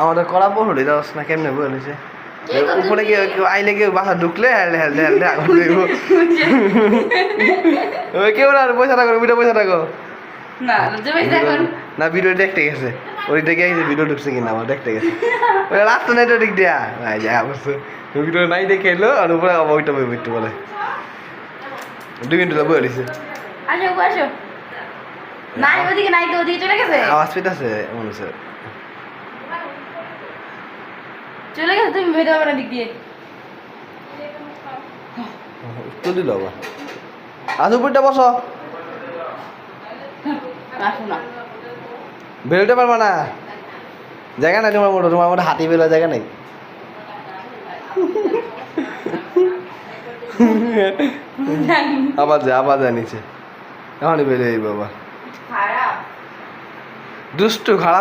আমাদের করা পড়লি দশ না কেমনে বলেছে উপরে কেউ কেউ আইলে কেউ বাসা ঢুকলে হেলতে হেলতে হেলতে আগুন দেব ওই কেউ না পয়সা রাখো ভিডিও পয়সা রাখো না ভিডিও দেখতে গেছে ওই দেখে গেছে ভিডিও ঢুকছে কিনা আমার দেখতে গেছে ওই রাস্তা নাই তো দিক দিয়া নাই যা অবশ্যই ভিডিও নাই দেখে এলো আর উপরে ওইটা বই একটু বলে দুই মিনিট বই দিছে আসো আসো নাই ওদিকে নাই তো ওদিকে চলে গেছে আওয়াজ পেতেছে মনে হচ্ছে চলে গেছে তুমি বেরো আমার দিক দিয়ে। উত্তর দিল আবার। আজ উপরটা বসো। বেরোতে পারবা না। জায়গা নাই তোমার মোটো তোমার মোটো হাতি বেরোর জায়গা নেই। আবার যা আবার জানিছে এখনই বেরিয়ে বাবা দুষ্টু খারাপ